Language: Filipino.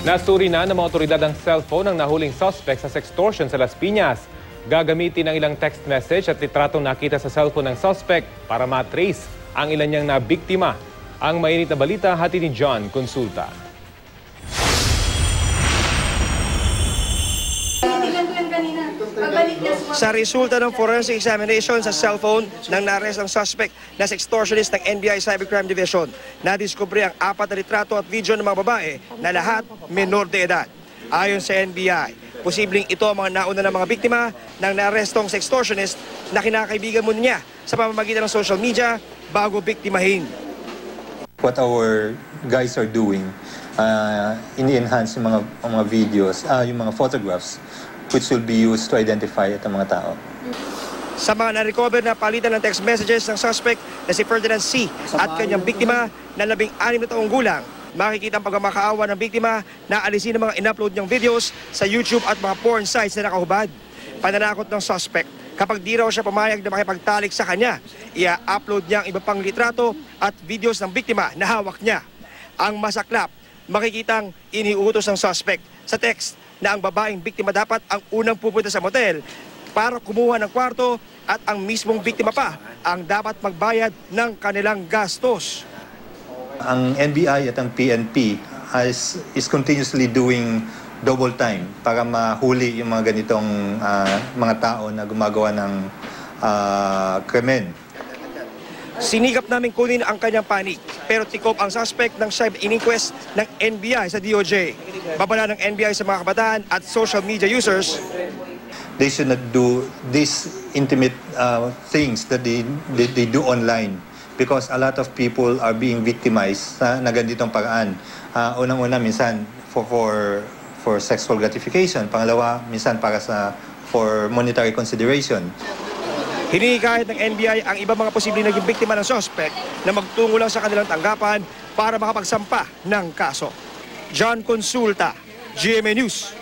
Nasuri na ng mga otoridad ang cellphone ng nahuling suspect sa sextortion sa Las Piñas. Gagamitin ang ilang text message at litratong nakita sa cellphone ng suspect para matrace ang ilan niyang nabiktima. Ang mainit na balita hati ni John Consulta. Kanina. Pagbalik niya sa Sa resulta ng forensic examination sa cellphone ng naarest ng suspect na extortionist ng NBI Cybercrime Division, nadiskubre ang apat na litrato at video ng mga babae na lahat menor de edad. Ayon sa NBI, posibleng ito ang mga nauna ng mga biktima ng naarestong extortionist na kinakaibigan mo niya sa pamamagitan ng social media bago biktimahin. what our guys are doing, uh, ini-enhance yung mga, mga videos, ah, yung mga photographs, which will be used to identify at ang mga tao. Sa mga na-recover na palitan ng text messages ng suspect na si Ferdinand C. at kanyang biktima na labing anim na taong gulang, makikita ang pagmamakaawa ng biktima na alisin ang mga in-upload niyang videos sa YouTube at mga porn sites na nakahubad. Pananakot ng suspect, kapag di raw siya pumayag na makipagtalik sa kanya, ia-upload niya ang iba pang litrato at videos ng biktima na hawak niya. Ang masaklap, makikitang iniutos ng suspect sa text na ang babaeng biktima dapat ang unang pupunta sa motel para kumuha ng kwarto at ang mismong biktima pa ang dapat magbayad ng kanilang gastos. Ang NBI at ang PNP is, is continuously doing double time para mahuli yung mga ganitong ah, mga tao na gumagawa ng ah, krimen. Sinikap namin kunin ang kanyang panig pero tikop ang suspect ng cyber inquest ng NBI sa DOJ. Babala ng NBI sa mga kabataan at social media users They should not do these intimate uh, things that they, they, they do online because a lot of people are being victimized sa na ganitong paraan. Ah, Unang-una, minsan for, for, for sexual gratification. Pangalawa, minsan para sa for monetary consideration. Hiningi kahit ng NBI ang iba mga posibleng naging biktima ng suspect na magtungo lang sa kanilang tanggapan para makapagsampa ng kaso. John Consulta, GMA News.